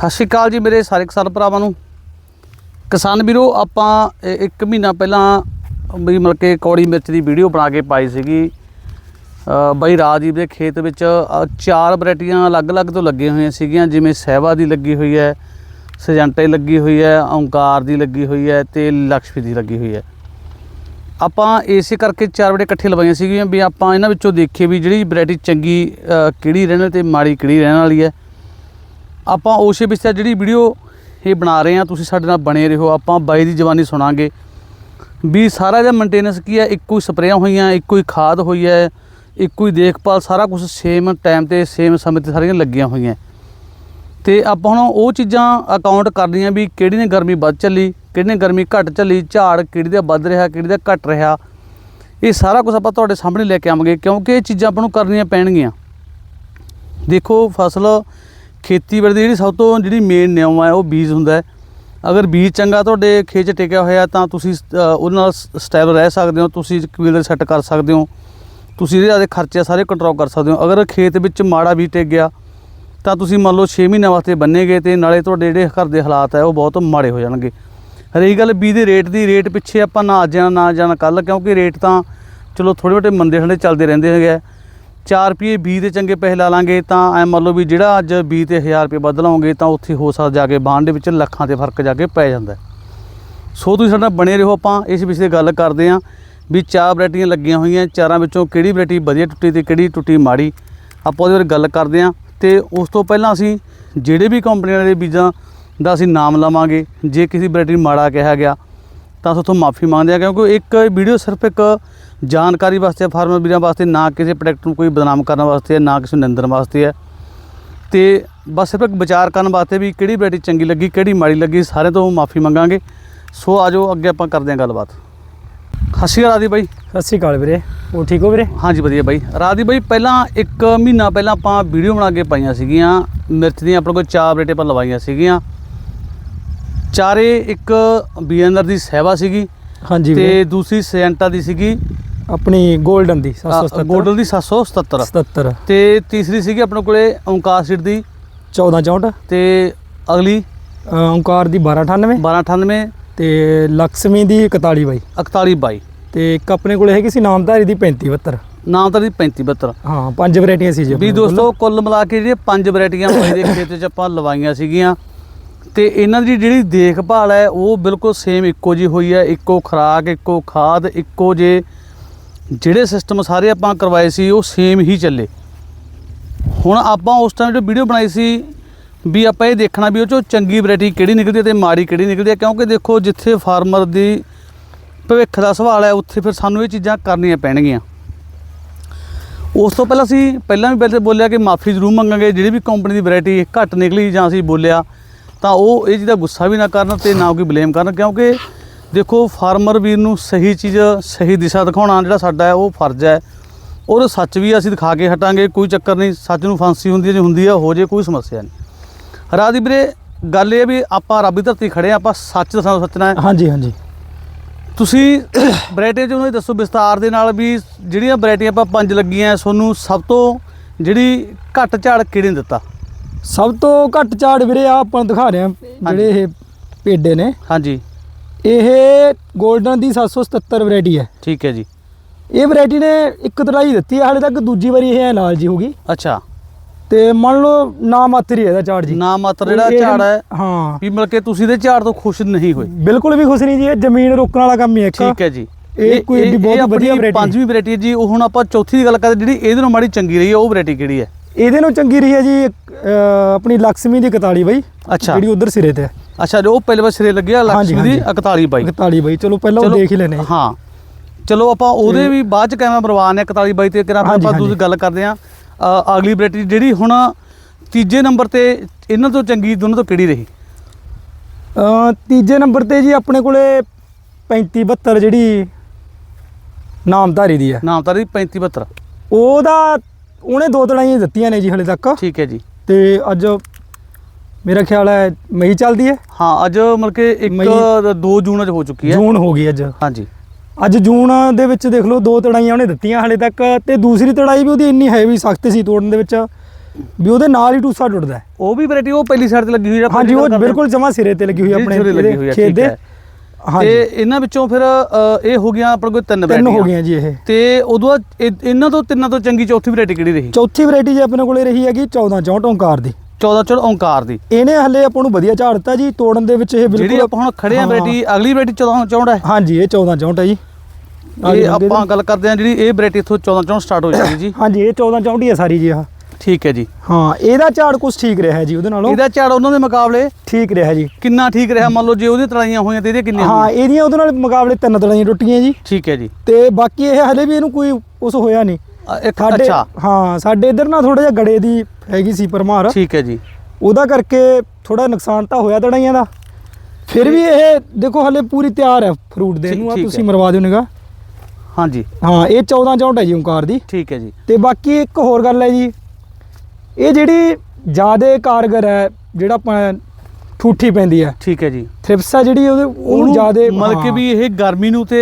ਸਤਿ ਸ਼੍ਰੀ ਅਕਾਲ ਜੀ ਮੇਰੇ ਸਾਰੇ ਕਿਸਾਨ ਭਰਾਵਾਂ ਨੂੰ। ਕਿਸਾਨ ਵੀਰੋ, ਆਪਾਂ ਇੱਕ ਮਹੀਨਾ ਪਹਿਲਾਂ ਵੀ ਮਤਲਬ ਕਿ ਕੌੜੀ ਮਿਰਚ ਦੀ ਵੀਡੀਓ ਬਣਾ ਕੇ ਪਾਈ ਸੀਗੀ। ਬਾਈ ਰਾਜਦੀਪ ਦੇ ਖੇਤ ਵਿੱਚ ਚਾਰ ਵੈਰਾਈਟੀਆਂ ਅਲੱਗ-ਅਲੱਗ ਤੋਂ ਲੱਗੀਆਂ ਹੋਈਆਂ ਸੀਗੀਆਂ, ਜਿਵੇਂ ਸਹਿਵਾ ਦੀ ਲੱਗੀ ਹੋਈ ਹੈ, ਸਜੰਟੇ ਲੱਗੀ ਹੋਈ ਹੈ, ਓਂਕਾਰ ਦੀ ਲੱਗੀ ਹੋਈ ਹੈ ਤੇ ਲਕਸ਼ਮੀ ਦੀ ਲੱਗੀ ਹੋਈ ਹੈ। ਆਪਾਂ ਇਸੇ ਕਰਕੇ ਚਾਰ ਵੜੇ ਇਕੱਠੇ ਲਵਾਈਆਂ ਸੀਗੀਆਂ ਵੀ ਆਪਾਂ ਇਹਨਾਂ ਵਿੱਚੋਂ ਦੇਖੀਏ ਵੀ ਜਿਹੜੀ ਵੈਰਾਈਟੀ ਚੰਗੀ ਕਿਹੜੀ ਰਹਿਣ ਤੇ ਮਾੜੀ ਕਿਹੜੀ ਰਹਿਣ ਵਾਲੀ ਹੈ। ਆਪਾਂ ਉਸੇ ਵਿੱਚ ਜਿਹੜੀ ਵੀਡੀਓ ਇਹ ਬਣਾ ਰਹੇ ਹਾਂ, ਤੁਸੀਂ ਸਾਡੇ ਨਾਲ ਬਣੇ ਰਹੋ, ਆਪਾਂ ਬਾਈ ਦੀ ਜਵਾਨੀ ਸੁਣਾਂਗੇ। ਵੀ ਸਾਰਾ ਜਿਹਾ ਮੇਨਟੇਨੈਂਸ ਕੀ ਹੈ? ਇੱਕੋ ਹੀ ਸਪਰੇਆਂ ਹੋਈਆਂ, ਇੱਕੋ ਹੀ ਖਾਦ ਹੋਈ ਹੈ, ਇੱਕੋ ਹੀ ਦੇਖਭਾਲ, ਸਾਰਾ ਕੁਝ ਸੇਮ ਟਾਈਮ ਤੇ ਸੇਮ ਸਮੇਂ ਤੇ ਸਾਰੀਆਂ ਲੱਗੀਆਂ ਹੋਈਆਂ। ਤੇ ਆਪਾਂ ਹੁਣ ਉਹ ਚੀਜ਼ਾਂ ਅਕਾਊਂਟ ਕਰਨੀਆਂ ਵੀ ਕਿਹੜੀ ਨੇ ਗਰਮੀ ਵੱਧ ਚੱਲੀ, ਕਿਹੜੀ ਨੇ ਗਰਮੀ ਘੱਟ ਚੱਲੀ, ਝਾੜ ਕਿਹੜੀ ਦਾ ਵੱਧ ਰਿਹਾ, ਕਿਹੜੀ ਦਾ ਘਟ ਰਿਹਾ। ਇਹ ਸਾਰਾ ਕੁਝ ਆਪਾਂ ਤੁਹਾਡੇ ਸਾਹਮਣੇ ਲੈ ਕੇ ਆਵਾਂਗੇ, ਕਿਉਂਕਿ ਇਹ ਚੀਜ਼ਾਂ ਆਪਾਂ ਨੂੰ ਕਰਨੀਆਂ ਪੈਣਗੀਆਂ। ਦੇਖੋ, ਫਸਲ ਖੇਤੀਬਾੜੀ ਦੀ ਜਿਹੜੀ ਸਭ ਤੋਂ ਜਿਹੜੀ ਮੇਨ ਨਿਯਮ ਹੈ ਉਹ ਬੀਜ ਹੁੰਦਾ ਹੈ। ਅਗਰ ਬੀਜ ਚੰਗਾ ਤੁਹਾਡੇ ਖੇਤ 'ਚ ਟਿਕਿਆ ਹੋਇਆ, ਤਾਂ ਤੁਸੀਂ ਉਹਦੇ ਨਾਲ ਸਟੈਬਲ ਰਹਿ ਸਕਦੇ ਹੋ, ਤੁਸੀਂ ਕਬੀਲਦਾਰੀ ਸੈੱਟ ਕਰ ਸਕਦੇ ਹੋ। ਤੁਸੀਂ ਇਹਦੇ ਆਦੇ ਖਰਚੇ ਸਾਰੇ ਕੰਟਰੋਲ ਕਰ ਸਕਦੇ ਹੋ। ਅਗਰ ਖੇਤ ਵਿੱਚ ਮਾੜਾ ਬੀਜ ਟਿਕ ਗਿਆ, ਤਾਂ ਤੁਸੀਂ ਮੰਨ ਲਓ 6 ਮਹੀਨਿਆਂ ਵਾਸਤੇ ਬੰਨੇਗੇ ਤੇ ਨਾਲੇ ਤੁਹਾਡੇ ਜਿਹੜੇ ਘਰ ਦੇ ਹਾਲਾਤ ਹੈ, ਉਹ ਬਹੁਤ ਮਾੜੇ ਹੋ ਜਾਣਗੇ। ਰਹੀ ਗੱਲ ਬੀਜ ਦੇ ਰੇਟ ਦੀ ਰੇਟ ਪਿੱਛੇ ਆਪਾਂ ਨਾ ਅੱਜ ਜਾਣਾ, ਨਾ ਜਾਣਾ ਕੱਲ ਕਿਉਂਕਿ ਰੇਟ ਤਾਂ ਚਲੋ ਥੋੜੇ ਮੋਟੇ ਮੰਦੇ ਹੰਡੇ ਚੱਲਦੇ ਰਹਿੰਦੇ ਹੈਗੇ ਆ। 4 ਰੁਪਏ ਬੀ ਦੇ ਚੰਗੇ ਪੈਸੇ ਲਾ ਲਾਂਗੇ, ਤਾਂ ਐ ਮੰਨ ਲਓ ਵੀ ਜਿਹੜਾ ਅੱਜ ਬੀ ਤੇ 1000 ਰੁਪਏ ਵੱਧ ਲਾਓਗੇ ਤਾਂ ਉੱਥੇ ਹੋ ਸਕਦਾ ਜਾ ਕੇ ਬਾਣ ਦੇ ਵਿੱਚ ਲੱਖਾਂ ਤੇ ਫ਼ਰਕ ਜਾ ਕੇ ਪੈ ਜਾਂਦਾ। ਸੋ ਤੁਸੀਂ ਸਾਡੇ ਨਾਲ ਬਣੇ ਰਹੋ ਆਪਾਂ, ਇਸ ਵਿਸ਼ੇ ਤੇ ਗੱਲ ਕਰਦੇ ਹਾਂ ਵੀ ਚਾਰ ਵੈਰਾਈਟੀਆਂ ਲੱਗੀਆਂ ਹੋਈਆਂ, ਚਾਰਾਂ ਵਿੱਚੋਂ ਕਿਹੜੀ ਵੈਰਾਈਟੀ ਵਧੀਆ ਟੁੱਟੀ ਤੇ ਕਿਹੜੀ ਟੁੱਟੀ ਮਾੜੀ, ਆਪਾਂ ਉਹਦੇ ਬਾਰੇ ਗੱਲ ਕਰਦੇ ਹਾਂ। ਤੇ ਉਸ ਤੋਂ ਪਹਿਲਾਂ ਅਸੀਂ ਜਿਹੜੇ ਵੀ ਕੰਪਨੀਆਂ ਦੇ ਬੀਜਾਂ ਦਾ ਅਸੀਂ ਨਾਮ ਲਵਾਂਗੇ, ਜੇ ਕਿਸੇ ਵੈਰਾਈਟੀ ਮਾੜਾ ਕਿਹਾ ਗਿਆ, ਤਾਂ ਅਸੀਂ ਉੱਥੋਂ ਮਾਫੀ ਮੰਗਦੇ ਹਾਂ, ਕਿਉਂਕਿ ਇੱਕ ਵੀਡੀਓ ਸਿਰਫ ਇੱਕ ਜਾਣਕਾਰੀ ਵਾਸਤੇ ਫਾਰਮਰ ਵੀਰਾਂ ਵਾਸਤੇ ਨਾ ਕਿਸੇ ਪ੍ਰੋਡਕਟ ਨੂੰ ਕੋਈ ਬਦਨਾਮ ਕਰਨ ਵਾਸਤੇ ਨਾ ਕਿਸੇ ਨੂੰ ਨਿੰਦਣ ਵਾਸਤੇ ਹੈ। ਤੇ ਬਸ ਸਿਰਫ ਇੱਕ ਵਿਚਾਰ ਕਰਨ ਵਾਸਤੇ ਵੀ ਕਿਹੜੀ ਵੈਰਾਈਟੀ ਚੰਗੀ ਲੱਗੀ ਕਿਹੜੀ ਮਾੜੀ ਲੱਗੀ ਸਾਰਿਆਂ ਤੋਂ ਮਾਫੀ ਮੰਗਾਂਗੇ। ਸੋ ਆਜੋ ਅੱਗੇ ਆਪਾਂ ਕਰਦੇ ਹਾਂ ਗੱਲਬਾਤ। ਸਤਿ ਸ਼੍ਰੀ ਅਕਾਲ ਆਦੀ ਬਾਈ। ਸਤਿ ਸ਼੍ਰੀ ਅਕਾਲ ਵੀਰੇ। ਉਹ ਠੀਕ ਹੋ ਵੀਰੇ? ਹਾਂਜੀ ਵਧੀਆ ਬਾਈ। ਰਾਦੀ ਬਾਈ ਪਹਿਲਾਂ ਇੱਕ ਮਹੀਨਾ ਪਹਿਲਾਂ ਆਪਾਂ ਵੀਡੀਓ ਬਣਾ ਕੇ ਪਾਈਆਂ ਸੀਗੀਆਂ। ਮਿਰਚ ਦੀਆਂ ਆਪਣੇ ਕੋਲ ਚਾਰ ਰੇਟੇ ਪਰ ਲਵਾਈਆਂ ਸੀਗੀਆਂ। ਚਾਰੇ ਇੱਕ ਬੀਐਨਆਰ ਦੀ ਸਹਿਵਾ ਸੀਗੀ। ਹਾਂਜੀ ਤੇ ਦੂਸਰੀ ਸੈਂਟਾ ਦੀ ਸੀਗੀ। ਆਪਣੀ ਗੋਲਡਨ ਦੀ 777 ਗੋਲਡਨ ਦੀ 777 77 ਤੇ ਤੀਸਰੀ ਸੀਗੀ ਆਪਣੇ ਕੋਲੇ ਓਮਕਾਰ ਸੀਟ ਦੀ। 1464 ਤੇ ਅਗਲੀ? ਅ, ਓਂਕਾਰ ਦੀ 1298 1298 ਤੇ ਲక్ష్ਮੀ ਦੀ 41 ਬਾਈ। 4122 ਤੇ ਇੱਕ ਆਪਣੇ ਕੋਲ ਹੈਗੀ ਸੀ ਨਾਮਧਾਰੀ ਦੀ 35 72 ਦੀ 3572 ਹਾਂ ਪੰਜ ਵੈਰਾਈਟੀਆਂ ਸੀ ਜੀ ਵੀ ਦੋਸਤੋ ਕੁੱਲ ਮਿਲਾ ਕੇ ਜਿਹੜੇ ਪੰਜ ਵੈਰਾਈਟੀਆਂ ਮੋਬਾਈਲ ਦੇ ਖੇਤ 'ਚ ਆਪਾਂ ਲਵਾਈਆਂ ਸੀਗੀਆਂ। ਤੇ ਇਹਨਾਂ ਦੀ ਜਿਹੜੀ ਦੇਖਭਾਲ ਹੈ ਉਹ ਬਿਲਕੁਲ ਸੇਮ ਇੱਕੋ ਜੀ ਹੋਈ ਹੈ। ਇੱਕੋ ਖੁਰਾਕ ਇੱਕੋ ਖਾਦ ਇੱਕੋ ਜੇ ਜਿਹੜੇ ਸਿਸਟਮ ਸਾਰੇ ਆਪਾਂ ਕਰਵਾਏ ਸੀ, ਉਹ ਸੇਮ ਹੀ ਚੱਲੇ। ਹੁਣ ਆਪਾਂ ਉਸ ਟਾਈਮ ਜੋ ਵੀਡੀਓ ਬਣਾਈ ਸੀ, ਵੀ ਆਪਾਂ ਇਹ ਦੇਖਣਾ ਵੀ ਉਹ ਚੋਂ ਚੰਗੀ ਵੈਰਾਈਟੀ ਕਿਹੜੀ ਨਿਕਲਦੀ ਹੈ ਤੇ ਮਾੜੀ ਕਿਹੜੀ ਨਿਕਲਦੀ ਹੈ, ਕਿਉਂਕਿ ਦੇਖੋ ਜਿੱਥੇ ਫਾਰਮਰ ਦੀ ਭਵਿੱਖ ਦਾ ਸਵਾਲ ਹੈ, ਉੱਥੇ ਫਿਰ ਸਾਨੂੰ ਇਹ ਚੀਜ਼ਾਂ ਕਰਨੀਆਂ ਪੈਣਗੀਆਂ। ਉਸ ਤੋਂ ਪਹਿਲਾਂ ਅਸੀਂ ਪਹਿਲਾਂ ਵੀ ਪਹਿਲੇ ਬੋਲਿਆ ਕਿ ਮਾਫੀ ਜ਼ਰੂਰ ਮੰਗਾਂਗੇ, ਜਿਹੜੀ ਵੀ ਕੰਪਨੀ ਦੀ ਵੈਰਾਈਟੀ ਘੱਟ ਨਿਕਲੀ ਜਾਂ ਅਸੀਂ ਬੋਲਿਆ, ਤਾਂ ਉਹ ਇਹ ਜਿਹਦਾ ਗੁੱਸਾ ਵੀ ਨਾ ਕਰਨ ਤੇ ਨਾ ਕੋਈ ਬਲੇਮ ਕਰਨ, ਕਿਉਂਕਿ ਦੇਖੋ ਫਾਰਮਰ ਵੀਰ ਨੂੰ ਸਹੀ ਚੀਜ਼ ਸਹੀ ਦਿਸ਼ਾ ਦਿਖਾਉਣਾ ਜਿਹੜਾ ਸਾਡਾ ਹੈ ਉਹ ਫਰਜ਼ ਹੈ। ਔਰ ਸੱਚ ਵੀ ਅਸੀਂ ਦਿਖਾ ਕੇ ਹਟਾਂਗੇ ਕੋਈ ਚੱਕਰ ਨਹੀਂ ਸੱਚ ਨੂੰ ਫਾਂਸੀ ਹੁੰਦੀ ਹੈ ਜੇ ਹੁੰਦੀ ਹੈ ਹੋ ਜੇ ਕੋਈ ਸਮੱਸਿਆ ਨਹੀਂ। ਰਾਦੀ ਵੀਰੇ ਗੱਲ ਇਹ ਵੀ ਆਪਾਂ ਰੱਬ ਦੀ ਧਰਤੀ ਖੜੇ ਆਪਾਂ ਸੱਚ ਦੱਸਣਾ ਸੱਚਣਾ ਹੈ। ਹਾਂਜੀ ਹਾਂਜੀ। ਤੁਸੀਂ ਵੈਰਾਈਟੀ ਚ ਉਹਨੂੰ ਦੱਸੋ ਵਿਸਤਾਰ ਦੇ ਨਾਲ ਵੀ ਜਿਹੜੀਆਂ ਵੈਰਾਈਟੀਆਂ ਆਪਾਂ ਪੰਜ ਲੱਗੀਆਂ ਤੁਹਾਨੂੰ ਸਭ ਤੋਂ ਜਿਹੜੀ ਘੱਟ ਝਾੜ ਕਿਹੜੇ ਨੇ ਦਿੱਤਾ? ਸਭ ਤੋਂ ਘੱਟ ਝਾੜ ਵੀਰੇ ਆ ਆਪਾਂ ਦਿਖਾ ਰਹੇ ਆ ਜਿਹੜੇ ਇਹ ਪੇਡੇ ਨੇ। ਹਾਂਜੀ। ਇਹ ਗੋਲਡਨ ਦੀ 777 ਵੈਰਾਈਟੀ ਹੈ। ਠੀਕ ਹੈ ਜੀ। ਇਹ ਵੈਰਾਈਟੀ ਨੇ ਇੱਕ ਤਰ੍ਹਾਂ ਦਿੱਤੀ ਹੈ ਹਾਲੇ ਤੱਕ ਦੂਜੀ ਵਾਰੀ ਇਹ ਹੈ ਲਾਲ ਜੀ ਹੋਗੀ ਅੱਛਾ। ਤੇ ਮੰਨ ਲਓ ਨਾ ਮਾਤਰ ਹੀ ਇਹਦਾ ਝਾੜ ਜੀ। ਨਾ ਮਾਤਰ ਜਿਹੜਾ ਝਾੜ ਹੈ ਹਾਂ। ਵੀ ਮਿਲ ਕੇ ਤੁਸੀਂ ਦੇ ਝਾੜ ਤੋਂ ਖੁਸ਼ ਨਹੀਂ ਹੋਏ। ਬਿਲਕੁਲ ਵੀ ਖੁਸ਼ ਨਹੀਂ ਜੀ ਇਹ ਜ਼ਮੀਨ ਰੋਕਣ ਵਾਲਾ ਕੰਮ ਹੀ ਹੈ ਠੀਕ ਹੈ ਜੀ। ਇਹ ਕੋਈ ਏਡੀ ਬਹੁਤ ਵਧੀਆ ਵੈਰਾਈਟੀ ਪੰਜਵੀਂ ਵੈਰਾਈਟੀ ਜੀ। ਉਹ ਹੁਣ ਆਪਾਂ ਚੌਥੀ ਦੀ ਗੱਲ ਕਰਦੇ ਜਿਹੜੀ ਇਹਦੇ ਨਾਲੋਂ ਮਾੜੀ ਚੰਗੀ ਰਹੀ ਹੈ ਉਹ ਵੈਰਾਈਟੀ ਕਿਹੜੀ ਹੈ? ਇਹਦੇ ਨਾਲੋਂ ਚੰਗੀ ਰਹੀ ਹੈ ਜੀ ਆਪਣੀ ਲਕਸਮੀ ਦੀ 41 ਬਾਈ ਜਿਹੜੀ ਉਧਰ ਸਿਰੇ ਤੇ ਹੈ। ਅੱਛਾ ਜੋ ਪਹਿਲੇ ਵਾਰ ਸਿਰੇ ਲੱਗਿਆ ਲక్ష్ਮੀ ਦੀ ਹਾਂਜੀ। 41 ਬਾਈ। 41 ਬਾਈ ਚਲੋ ਪਹਿਲਾਂ ਉਹ ਦੇਖ ਹੀ ਲੈਨੇ ਹਾਂ। ਚਲੋ ਆਪਾਂ ਉਹਦੇ ਵੀ ਬਾਅਦ ਚ ਕਿਵੇਂ ਪ੍ਰਵਾਨ ਹੈ 41 ਬਾਈ ਤੇ ਹਾਂਜੀ, ਆਪਾਂ ਦੂਜੀ। ਗੱਲ ਕਰਦੇ ਆ ਅਗਲੀ ਵੈਰਾਈਟੀ ਜਿਹੜੀ ਹੁਣ ਤੀਜੇ ਨੰਬਰ ਤੇ ਇਹਨਾਂ ਤੋਂ ਚੰਗੀ ਦੋਨੋਂ ਤੋਂ ਕਿਹੜੀ ਰਹੀ? ਤੀਜੇ ਨੰਬਰ ਤੇ ਜੀ ਆਪਣੇ ਕੋਲੇ 35 72 ਜਿਹੜੀ ਨਾਮਧਾਰੀ ਦੀ ਹੈ। ਨਾਮ ਤਾਂ ਦੀ 35 72 ਉਹਦਾ ਉਹਨੇ ਦੋ ਤੜਾਈਆਂ ਦਿੱਤੀਆਂ ਨੇ ਜੀ ਹਲੇ ਤੱਕ। ਠੀਕ ਹੈ ਜੀ। ਤੇ ਅੱਜ ਮੇਰਾ ਖਿਆਲ ਹੈ ਮਈ ਚੱਲਦੀ ਹੈ। ਹਾਂ ਅੱਜ ਮਤਲਬ ਕਿ ਇੱਕ ਮਈ- 2 ਜੂਨ ਚ ਹੋ ਚੁੱਕੀ ਹੈ। ਜੂਨ ਹੋ ਗਈ ਅੱਜ। ਹਾਂਜੀ। ਅੱਜ ਜੂਨ ਦੇ ਵਿੱਚ ਦੇਖ ਲਓ ਦੋ ਤੜਾਈਆਂ ਉਹਨੇ ਦਿੱਤੀਆਂ ਹਲੇ ਤੱਕ ਤੇ ਦੂਸਰੀ ਤੜਾਈ ਵੀ ਉਹਦੀ ਇੰਨੀ ਹੈਵੀ ਸਖਤ ਸੀ ਤੋੜਨ ਦੇ ਵਿੱਚ ਵੀ ਉਹਦੇ ਨਾਲ ਹੀ ਟੂਸਾ ਟੁੱਟਦਾ। ਉਹ ਵੀ ਵੈਰਾਈਟੀ ਉਹ ਪਹਿਲੀ ਸਾਈਡ ਤੇ ਲੱਗੀ ਹੋਈ ਹੈ ਹਾਂਜੀ ਉਹ ਬਿਲਕੁਲ ਜਮਾ ਸਿਰੇ ਤੇ ਲੱਗੀ ਹੋਈ ਆਪਣੇ ਸਿਰੇ ਲੱਗੀ ਹੋਈ ਹੈ, ਖੇਤ ਠੀਕ ਦੇ ਹੈ। ਤੇ ਇਹਨਾਂ ਵਿੱਚੋਂ ਫਿਰ ਇਹ ਹੋ ਗਿਆ ਆਪਣੇ ਕੋਲ ਤਿੰਨ ਤਿੰਨ ਹੋ। ਗਈਆਂ ਜੀ ਇਹ। ਤੇ ਉਦੋਂ ਬਾਅਦ ਇਹ- ਇਹਨਾਂ ਤੋਂ ਤਿੰਨਾਂ ਤੋਂ ਚੰਗੀ ਚੌਥੀ ਵੈਰਾਈਟੀ ਕਿਹੜੀ ਰਹੀ? ਚੌਥੀ ਵੈਰਾਈਟੀ ਜੀ ਆਪਣੇ ਕੋਲੇ ਰਹੀ ਹੈਗੀ 14 64 ਓਂਕਾਰ ਦੀ। 14 ਚੜ ਓਂਕਾਰ ਦੀ। ਇਹਨੇ ਹੱਲੇ ਆਪਾਂ ਨੂੰ ਵਧੀਆ ਝਾੜ ਦਿੱਤਾ ਜੀ ਤੋੜਨ ਦੇ ਵਿੱਚ ਇਹ ਜਿਹੜੀ ਬਿਲਕੁਲ ਆਪਾਂ ਹੁਣ ਖੜੇ ਆ। ਵੈਰਾਈਟੀ ਅਗਲੀ ਵੈਰਾਈਟੀ 14 ਚੌਂਡ ਹੈ। ਹਾਂਜੀ ਇਹ 14 64 ਹੈ ਜੀ। ਇਹ ਆਪਾਂ ਗੱਲ ਕਰਦੇ ਆ ਜਿਹੜੀ ਇਹ ਵੈਰਾਈਟੀ ਇੱਥੋਂ 14 ਚੌਂਡ ਸਟਾਰਟ ਹੋ ਜਾਂਦੀ ਜੀ। ਹਾਂਜੀ ਇਹ 14 64 ਹੀ ਹੈ ਸਾਰੀ ਜੀ ਆਹ। ਠੀਕ ਹੈ ਜੀ। ਹਾਂ ਇਹਦਾ ਝਾੜ ਕੁਝ ਠੀਕ ਰਿਹਾ ਜੀ ਉਹਦੇ ਨਾਲੋਂ। ਇਹਦਾ ਝਾੜ ਉਹਨਾਂ ਦੇ ਮੁਕਾਬਲੇ ਠੀਕ ਰਿਹਾ ਜੀ। ਕਿੰਨਾ ਠੀਕ ਰਿਹਾ? ਮੰਨ ਲਓ ਜੇ ਉਹਦੀ ਤਲਾਈਆਂ ਹੋਈਆਂ ਤੇ ਇਹਦੇ ਕਿੰਨੀਆਂ ਹਾਂ? ਇਹਦੀਆਂ ਉਹਦੇ ਨਾਲ ਮੁਕਾਬਲੇ ਤਿੰਨ ਤੜਾਈਆਂ ਟੁੱਟੀਆਂ ਜੀ। ਠੀਕ ਹੈ ਜੀ। ਤੇ ਬਾਕੀ ਇਹ ਹਲੇ ਵੀ ਇਹਨੂੰ ਕੋਈ ਉਸ ਹੋਇਆ ਨਹੀਂ। ਸਾਡੇ ਅੱਛਾ। ਹਾਂ ਸਾਡੇ ਇੱਧਰ ਨਾ ਥੋੜਾ ਜਿਹਾ ਗੜੇ ਦੀ ਹੈਗੀ ਸੀ ਪਰਮਾਰ ਠੀਕ ਹੈ ਜੀ। ਉਹਦਾ ਕਰਕੇ ਥੋੜਾ ਨੁਕਸਾਨ ਤਾਂ ਹੋਇਆ ਤੜਾਈਆਂ ਦਾ। ਫਿਰ ਵੀ ਇਹ ਦੇਖੋ ਹਲੇ ਪੂਰੀ ਤਿਆਰ ਹੈ ਫਰੂਟ ਦੇ ਠੀਕ- ਨੂੰ ਆ ਠੀਕ ਤੁਸੀਂ ਹੈ। ਮਰਵਾ ਦਿਓ ਨਿਗਾ ਹਾਂਜੀ। ਹਾਂ ਇਹ 14 ਚੌਂਟ ਹੈ ਜੀ ਓਂਕਾਰ ਦੀ। ਠੀਕ ਹੈ ਜੀ। ਤੇ ਬਾਕੀ ਇੱਕ ਹੋਰ ਗੱਲ ਹੈ ਜੀ ਇਹ ਜਿਹੜੀ ਜਿਆਦੇ ਕਾਰਗਰ ਹੈ ਜਿਹੜਾ ਆਪਾਂ ਠੂਠੀ ਪੈਂਦੀ ਹੈ ਠੀਕ ਹੈ ਜੀ। ਥ੍ਰਿਪਸ ਜਿਹੜੀ ਉਹਦੇ ਉਹਨੂੰ ਜਿਆਦੇ ਮਤਲਬ ਕਿ ਵੀ ਇਹ ਗਰਮੀ ਨੂੰ ਤੇ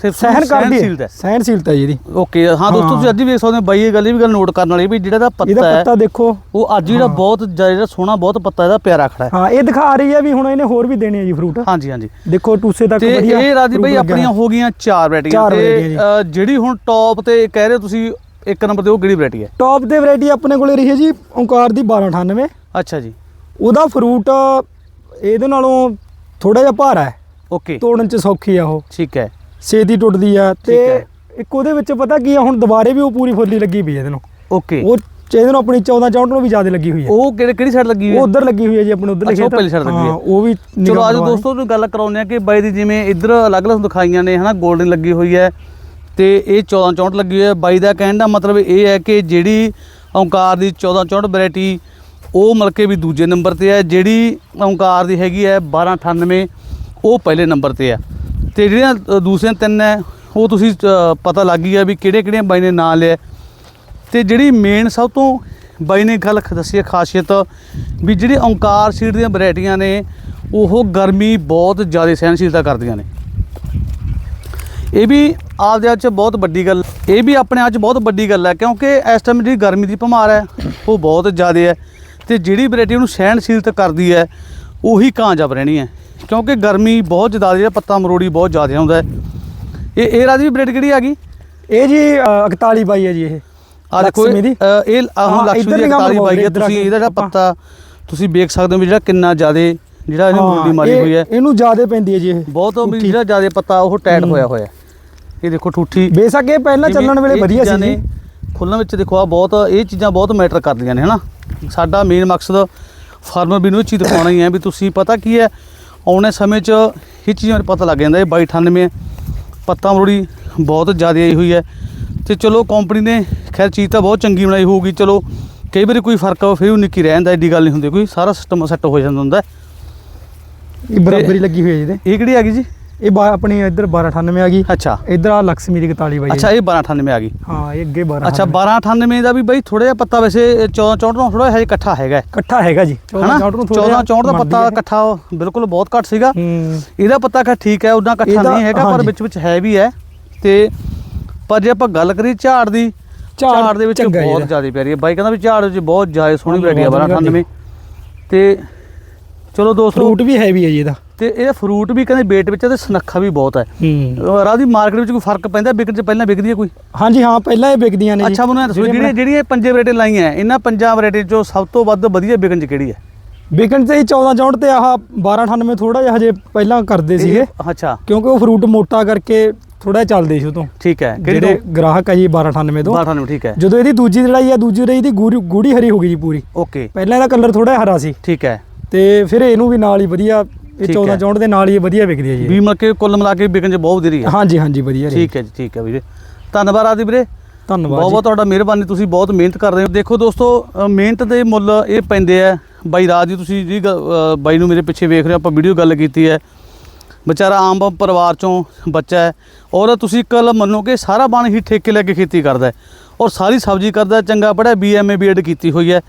ਸਹਿਨ ਕਰਦੀ ਹੈ। ਸਹਿਨਸ਼ੀਲਤਾ ਜੀ ਇਹਦੀ। ਓਕੇ ਹਾਂ ਦੋਸਤੋ। ਤੁਸੀਂ ਅੱਜ ਵੀ ਵੇਖ ਸਕਦੇ ਹੋ ਬਾਈ ਇਹ ਗੱਲ ਇਹ ਵੀ ਗੱਲ ਨੋਟ ਕਰਨ ਵਾਲੀ ਵੀ ਜਿਹੜਾ ਇਹਦਾ ਇਹਦਾ ਪੱਤਾ ਹੈ ਪੱਤਾ ਦੇਖੋ। ਉਹ ਅੱਜ ਜਿਹੜਾ। ਬਹੁਤ ਜਿਹੜਾ ਸੋਹਣਾ ਬਹੁਤ ਪੱਤਾ ਇਹਦਾ ਪਿਆਰਾ ਖੜਾ ਹੈ। ਹਾਂ ਇਹ ਦਿਖਾ ਰਹੀ ਹੈ ਵੀ ਹੁਣ ਇਹਨੇ ਹੋਰ ਵੀ ਦੇਣੇ ਆ ਜੀ ਫਰੂਟ ਹਾਂਜੀ ਹਾਂਜੀ। ਦੇਖੋ ਟੂਸੇ ਤੱਕ ਵਧੀਆ ਇਹ ਰਾਜੀ ਬਾਈ ਆਪਣੀਆਂ ਹੋ ਗਈਆਂ ਚਾਰ ਵੈਰਾਈਟੀਆਂ। ਤੇ ਜਿਹੜੀ ਹੁਣ ਟੌਪ ਤੇ ਕਹਿ ਰਹੇ ਤੁਸੀਂ ਇੱਕ ਨੰਬਰ ਤੇ ਉਹ ਕਿਹੜੀ ਵੈਰਾਈਟੀ ਹੈ? ਟੌਪ ਦੇ ਵੈਰਾਈਟੀ ਆਪਣੇ ਕੋਲੇ ਰਹੀ ਹੈ ਜੀ ਓਂਕਾਰ ਦੀ 1298 ਅੱਛਾ ਜੀ। ਉਹਦਾ ਫਰੂਟ ਇਹਦੇ ਨਾਲੋਂ ਥੋੜਾ ਜਿਹਾ ਭਾਰਾ ਹੈ। ਓਕੇ। ਤੋੜਨ ਚ ਸੌਖੀ ਆ ਉਹ। ਠੀਕ ਹੈ। ਛੇਤੀ ਟੁੱਟਦੀ ਆ ਤੇ ਹੈ। ਇੱਕ ਉਹਦੇ ਵਿੱਚ ਪਤਾ ਕੀ ਆ ਹੁਣ ਦੁਬਾਰੇ ਵੀ ਉਹ ਪੂਰੀ ਫੁੱਲੀ ਲੱਗੀ ਪਈ ਹੈ ਇਹਦੇ ਨੂੰ ਓਕੇ। ਉਹ ਇਹਦੇ ਨੂੰ ਆਪਣੀ 14 64 ਨੂੰ ਵੀ ਜ਼ਿਆਦਾ ਲੱਗੀ ਹੋਈ ਹੈ ਉਹ ਕਿਹੜੇ ਕਿਹੜੀ ਸਾਈਡ ਲੱਗੀ ਹੋਈ ਹੈ ਉਧਰ ਲੱਗੀ ਹੋਈ ਹੈ ਜੀ ਆਪਣੇ ਉਧਰ ਅੱਛਾ, ਉਹ ਪਹਿਲੀ side ਲੱਗੀ ਹੈ। ਉਹ ਵੀ ਚਲੋ ਨਿਗਾਹ ਆਜੋ। ਦੋਸਤੋ ਨੂੰ ਗੱਲ ਕਰਾਉਂਦੇ ਆ ਕਿ ਬਾਈ ਦੀ ਜਿਵੇਂ ਇੱਧਰ ਅਲੱਗ-ਅਲੱਗ ਦਿਖਾਈਆਂ ਨੇ ਹਨਾ 골ਡਨ ਲੱਗੀ ਹੋਈ ਹੈ। ਤੇ ਇਹ 14 64 ਲੱਗੀ ਹੋਈ ਹੈ। ਬਾਈ ਦਾ ਕਹਿਣ ਦਾ ਮਤਲਬ ਇਹ ਹੈ ਕਿ ਜਿਹੜੀ ਓਂਕਾਰ ਦੀ 14 64 ਵੈਰਾਈਟੀ ਉਹ ਮਤਲਬ ਕਿ ਵੀ ਦੂਜੇ ਨੰਬਰ ਤੇ ਹੈ। ਜਿਹੜੀ ਓਂਕਾਰ ਦੀ ਹੈਗੀ ਹੈ 1298 ਉਹ ਪਹਿਲੇ ਨੰਬਰ ਤੇ ਹੈ। ਤੇ ਜਿਹੜੀਆਂ ਅ, ਦੂਸਰੀਆਂ ਤਿੰਨ ਹੈ ਉਹ ਤੁਸੀਂ ਪਤਾ ਲੱਗ ਗਈ ਹੈ ਵੀ ਕਿਹੜੇ ਕਿਹੜੇ ਬਾਈ ਨੇ ਨਾਂ ਲਿਆ। ਤੇ ਜਿਹੜੀ ਮੇਨ ਸਭ ਤੋਂ ਬਾਈ ਨੇ ਗੱਲ ਦੱਸੀ ਹੈ ਖਾਸੀਅਤ ਵੀ ਜਿਹੜੀ ਓਂਕਾਰ ਸੀਡ ਦੀਆਂ ਵੈਰਾਈਟੀਆਂ ਨੇ ਉਹ ਗਰਮੀ ਬਹੁਤ ਜ਼ਿਆਦਾ ਸਹਿਣਸ਼ੀਲਤਾ ਕਰਦੀਆਂ ਨੇ। ਇਹ ਵੀ ਆਪਦੇ ਆਪ 'ਚ ਬਹੁਤ ਵੱਡੀ ਗੱਲ ਇਹ ਵੀ ਆਪਣੇ ਆਪ 'ਚ ਬਹੁਤ ਵੱਡੀ ਗੱਲ ਹੈ ਕਿਉਂਕਿ ਇਸ ਟਾਈਮ ਜਿਹੜੀ ਗਰਮੀ ਦੀ ਭਮਾਰ ਹੈ ਉਹ ਬਹੁਤ ਜ਼ਿਆਦਾ ਹੈ। ਤੇ ਜਿਹੜੀ ਵੈਰਾਈਟੀ ਉਹਨੂੰ ਸਹਿਣਸ਼ੀਲਤਾ ਕਰਦੀ ਹੈ ਉਹੀ ਕਾਂ ਕਾਂਜਬ ਰਹਿਣੀ ਹੈ। ਕਿਉਂਕਿ ਗਰਮੀ ਬਹੁਤ ਜ਼ਿਆਦਾ ਜਿਹੜਾ ਪੱਤਾ ਮਰੋੜੀ ਬਹੁਤ ਜ਼ਿਆਦਾ ਆਉਂਦਾ ਇਹ ਇਹ ਰਾਜ ਵੀ ਬ੍ਰੇਡ ਕਿਹੜੀ ਆ ਗਈ? ਇਹ ਜੀ 41 ਬਾਈ ਹੈ ਜੀ ਇਹ। ਆ ਦੇਖੋ ਇਹ ਆਹ ਲਕਸ਼ਮੀ ਦੀ 41 ਬਾਈ ਹੈ। ਤੁਸੀਂ ਇਹਦਾ ਜਿਹੜਾ ਪੱਤਾ ਤੁਸੀਂ ਵੇਖ ਸਕਦੇ ਹੋ ਜਿਹੜਾ ਕਿੰਨਾ ਜ਼ਿਆਦਾ ਜਿਹੜਾ ਇਹਨੂੰ ਮੁਰਦੀ ਮਾਰੀ ਹੋਈ ਹੈ। ਇਹਨੂੰ ਜ਼ਿਆਦਾ ਪੈਂਦੀ ਹੈ ਜੀ ਇਹ। ਬਹੁਤ ਵੀ ਜਿਹੜਾ ਜ਼ਿਆਦਾ ਪੱਤਾ ਉਹ ਟਾਈਟ ਹੋਇਆ ਹੋਇਆ ਇਹ ਦੇਖੋ ਠੂਠੀ। ਬੇਸ਼ੱਕ ਇਹ ਪਹਿਲਾਂ ਚੱਲਣ ਵੇਲੇ ਵਧੀਆ ਸੀ ਜੀ। ਖੁੱਲਣ ਵਿੱਚ ਦੇਖੋ ਆ ਬਹੁਤ ਇਹ ਚੀਜ਼ਾਂ ਬਹੁਤ ਮੈਟਰ ਕਰਦੀਆਂ ਨੇ ਹਨਾ। ਸਾਡਾ ਮੇਨ ਮਕਸਦ ਫਾਰਮਰ ਵੀ ਨੂੰ ਚੀਜ਼ ਦਿਖਾਉਣਾ ਹੀ ਹੈ ਵੀ ਤੁਸੀਂ ਪਤਾ ਕੀ ਹੈ ਆਉਣੇ ਸਮੇਂ 'ਚ ਇਹ ਚੀਜ਼ਾਂ ਪਤਾ ਲੱਗ ਜਾਂਦਾ ਇਹ 2298 ਪੱਤਾ ਮਰੋੜੀ ਬਹੁਤ ਜ਼ਿਆਦਾ ਆਈ ਹੋਈ ਹੈ। ਤੇ ਚਲੋ ਕੰਪਨੀ ਨੇ ਖੈਰ ਚੀਜ਼ ਤਾਂ ਬਹੁਤ ਚੰਗੀ ਬਣਾਈ ਹੋਊਗੀ ਚਲੋ ਕਈ ਵਾਰੀ ਕੋਈ ਫ਼ਰਕ ਆ ਫਿਰ ਉਹ ਨਿੱਕੀ ਰਹਿ ਜਾਂਦਾ ਐਡੀ ਗੱਲ ਨਹੀਂ ਹੁੰਦੀ ਕੋਈ ਸਾਰਾ ਸਿਸਟਮ ਸੈੱਟ ਹੋ ਜਾਂਦਾ ਹੁੰਦਾ ਇਹ ਬਰਾਬਰੀ ਲੱਗੀ ਹੋਈ ਹੈ ਜਿਹਦੇ ਇਹ ਕਿਹੜੀ ਆ ਗਈ ਜੀ? ਇਹ ਬਾ- ਆਪਣੀ ਇੱਧਰ 1298 ਆ ਗਈ। ਅੱਛਾ। ਇੱਧਰ ਆ ਲక్ష్ਮੀ ਦੀ 41 ਬਾਈ ਹੈ। ਅੱਛਾ ਇਹ 1298 ਆ ਗਈ। ਹਾਂ ਇਹ ਅੱਗੇ 12 ਅੱਛਾ 1298 ਦਾ ਵੀ ਬਈ ਥੋੜਾ ਜਿਹਾ ਪੱਤਾ ਵੈਸੇ 14 64 ਨਾਲ ਥੋੜਾ ਜਿਹਾ ਇਕੱਠਾ ਹੈਗਾ। ਹੈ। ਇਕੱਠਾ ਹੈਗਾ ਜੀ 14 ਹਨਾ? 64 ਨੂੰ ਥੋੜ੍ਹਾ 14 64 ਦਾ ਪੱਤਾ ਹੈ। ਇਕੱਠਾ ਬਿਲਕੁਲ ਬਹੁਤ ਘੱਟ ਸੀਗਾ। ਹੂੰ। ਇਹਦਾ ਪੱਤਾ ਖੈਰ ਠੀਕ ਹੈ ਉਦਾਂ ਇਕੱਠਾ ਨਹੀਂ ਹੈਗਾ ਪਰ। ਵਿੱਚ ਵਿੱਚ ਹੈ ਵੀ ਹੈ। ਤੇ ਪਰ ਜੇ ਆਪਾਂ ਗੱਲ ਕਰੀਏ ਝਾੜ ਦੀ ਝਾੜ ਦੇ ਵਿੱਚ ਬਹੁਤ। ਜ਼ਿਆਦਾ ਪਿਆਰੀ ਹੈ। ਬਾਈ ਕਹਿੰਦਾ ਵੀ ਝਾੜ ਵਿੱਚ ਬਹੁਤ ਜ਼ਿਆਦਾ ਸੋਹਣੀ ਵੈਰਾਈਟੀ ਹੈ ਬਹੁਤ 1298 ਤੇ ਚਲੋ ਦੋਸਤੋ ਫਰੂਟ ਵੀ ਹੈਵੀ ਹੈ ਜੀ ਇਹਦਾ। ਤੇ ਇਹਦਾ ਫਰੂਟ ਵੀ ਕਹਿੰਦੇ weight ਵਿੱਚ ਤੇ ਸਨੱਖਾ ਵੀ ਬਹੁਤ ਹੈ। ਹੂੰ ਰਾਹ ਦੀ ਮਾਰਕੀਟ ਵਿੱਚ ਕੋਈ ਫ਼ਰਕ ਪੈਂਦਾ ਵਿਕਣ ਚ ਪਹਿਲਾਂ ਵਿਕਦੀ ਹੈ ਕੋਈ? ਹਾਂਜੀ ਹਾਂ ਪਹਿਲਾਂ ਇਹ ਵਿਕਦੀਆਂ ਨੇ ਅੱਛਾ ਮੈਨੂੰ ਇਹ ਦੱਸੋ ਜਿਹੜੇ ਜਿਹੜੀਆਂ ਜਿਹੜੀਆਂ ਇਹ ਪੰਜੇ ਵੈਰਾਈਟੀ ਲਾਈਆਂ ਇਹਨਾਂ ਪੰਜਾਂ ਵੈਰਾਈਟੀ ਚੋਂ ਸਭ ਤੋਂ ਵੱਧ ਵਧੀਆ ਵਿਕਣ ਚ ਕਿਹੜੀ ਹੈ ਵਿਕਣ ਤੇ 14 64 ਤੇ ਆਹ 1298 ਥੋੜਾ ਜਿਹਾ ਹਜੇ ਪਹਿਲਾਂ ਕਰਦੇ ਸੀਗੇ। ਇਹ- ਅੱਛਾ। ਕਿਉਂਕਿ ਉਹ ਫਰੂਟ ਮੋਟਾ ਕਰਕੇ ਥੋੜਾ ਚੱਲਦੇ ਸੀ ਤੋਂ ਠੀਕ ਹੈ ਜਿਹੜੇ ਗ੍ਰਾਹਕ ਆ ਜੀ 1298 ਤੋਂ। 1298 ਠੀਕ ਹੈ ਜਦੋਂ ਇਹਦੀ ਦੂਜੀ ਲੜਾਈ ਆ ਦੂਜੀ ਲੜਾਈ ਦੀ ਗੂੜੀ ਗੂੜੀ ਹਰੀ ਹੋ ਗਈ ਜੀ ਪੂਰੀ। ਓਕੇ। ਪਹਿਲਾਂ ਇਹਦਾ ਕਲਰ ਥੋੜਾ ਹਰਾ ਸੀ। ਠੀਕ ਹੈ ਤੇ ਫਿਰ ਇਹਨੂੰ ਵੀ ਨਾਲ ਹੀ ਵਧੀਆ ਇਹ ਠੀਕ 14 ਹੈ। 64 ਦੇ ਨਾਲ ਹੀ ਵਧੀਆ ਵਿਕਦੀ ਹੈ ਜੀ ਵੀ ਮਤਲਬ ਕਿ ਕੁੱਲ ਮਿਲਾ ਕੇ ਵਿਕਣ ਚ ਬਹੁਤ ਵਧੀਆ ਹੈ ਹਾਂਜੀ ਹਾਂਜੀ ਵਧੀਆ ਰਹੀ। ਠੀਕ ਹੈ ਜੀ ਠੀਕ ਹੈ ਵੀਰੇ। ਧੰਨਵਾਦ ਆਦੀ ਵੀਰੇ। ਧੰਨਵਾਦ ਬਹੁਤ ਬਹੁਤ ਤੁਹਾਡਾ ਮਿਹਰਬਾਨੀ ਤੁਸੀਂ ਬਹੁਤ ਮਿਹਨਤ ਕਰ ਰਹੇ ਹੋ। ਦੇਖੋ ਦੋਸਤੋ ਮਿਹਨਤ ਦੇ ਮੁੱਲ ਇਹ ਪੈਂਦੇ ਆ। ਬਾਈ ਰਾਜ ਜੀ ਤੁਸੀਂ ਜੀ ਬਾਈ ਨੂੰ ਮੇਰੇ ਪਿੱਛੇ ਵੇਖ ਰਹੇ ਹੋ ਆਪਾਂ ਵੀਡੀਓ ਗੱਲ ਕੀਤੀ ਹੈ। ਵਿਚਾਰਾ ਆਮ ਬ- ਪਰਿਵਾਰ ਚੋਂ ਬੱਚਾ ਹੈ। ਔਰ ਤੁਸੀਂ ਕੱਲ ਮੰਨੋ ਕਿ ਸਾਰਾ ਬਣ ਹੀ ਠੇਕੇ ਲੈ ਕੇ ਖੇਤੀ ਕਰਦਾ ਹੈ। ਔਰ ਸਾਰੀ ਸਬਜ਼ੀ ਕਰਦਾ ਚੰਗਾ ਪੜਿਆ ਬੀਐਮਏ ਬੀਐਡ ਕੀਤੀ ਹੋਈ ਹੈ।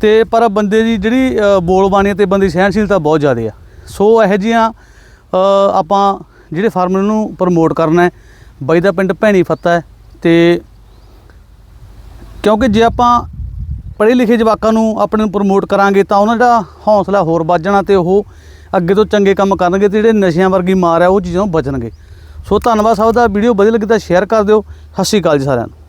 ਤੇ ਪਰ ਬੰਦੇ ਦੀ ਜਿਹੜੀ ਅ, ਬੋਲ ਬਾਣੀ ਹੈ ਤੇ ਬੰਦੇ ਸਹਿਣਸ਼ੀਲਤਾ ਬਹੁਤ ਜ਼ਿਆਦਾ ਆ ਸੋ ਇਹੋ ਜਿਹੀਆਂ ਆਪਾਂ ਜਿਹੜੇ ਫਾਰਮਰ ਨੂੰ ਪ੍ਰਮੋਟ ਕਰਨਾ ਹੈ, ਬਾਈ ਦਾ ਪਿੰਡ ਭੈਣੀ ਫੱਤਾ ਹੈ ਤੇ ਕਿਉਂਕਿ ਜੇ ਆਪਾਂ ਪੜ੍ਹੇ ਲਿਖੇ ਜਵਾਕਾਂ ਨੂੰ ਆਪਣੇ ਨੂੰ ਪ੍ਰਮੋਟ ਕਰਾਂਗੇ ਤਾਂ ਉਹਨਾਂ ਦਾ ਹੌਸਲਾ ਹੋਰ ਵੱਧ ਜਾਣਾ ਤੇ ਉਹ ਅੱਗੇ ਤੋਂ ਚੰਗੇ ਕੰਮ ਕਰਨਗੇ ਤੇ ਜਿਹੜੇ ਨਸ਼ਿਆਂ ਵਰਗੀ ਮਾਰ ਹੈ ਉਹ ਚੀਜ਼ਾਂ ਤੋਂ ਬਚਣਗੇ। ਸੋ ਧੰਨਵਾਦ ਸਭ ਦਾ, ਵੀਡੀਓ ਵਧੀਆ ਲੱਗੀ ਤਾਂ ਸ਼ੇਅਰ ਕਰ ਦਿਓ। ਸਤਿ ਸ਼੍ਰੀ ਅਕਾਲ ਜੀ ਸਾਰਿਆਂ ਨੂੰ।